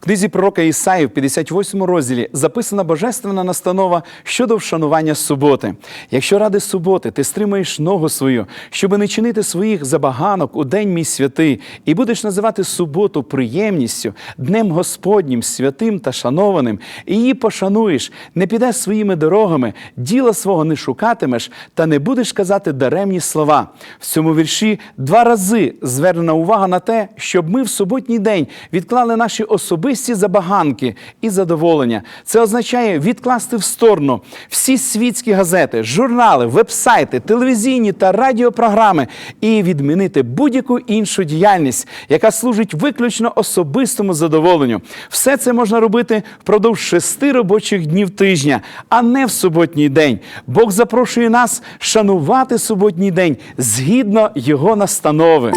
книзі пророка Ісаї в 58 розділі записана божественна настанова щодо вшанування суботи. Якщо ради суботи ти стримаєш ногу свою, щоби не чинити своїх забаганок у день мій святий, і будеш називати суботу приємністю, днем Господнім, святим та шанованим, і її пошануєш, не підеш своїми дорогами, діла свого не шукатимеш, та не будеш казати даремні слова. В цьому вірші два рази звернена увага на те, щоб ми в суботній день відклали наші особисті забаганки і задоволення. Це означає відкласти в сторону всі світські газети, журнали, вебсайти, телевізійні та радіопрограми і відмінити будь-яку іншу діяльність, яка служить виключно особистому задоволенню. Все це можна робити впродовж шести робочих днів тижня, а не в суботній день. Бог запрошує нас шанувати суботній день згідно його настанови.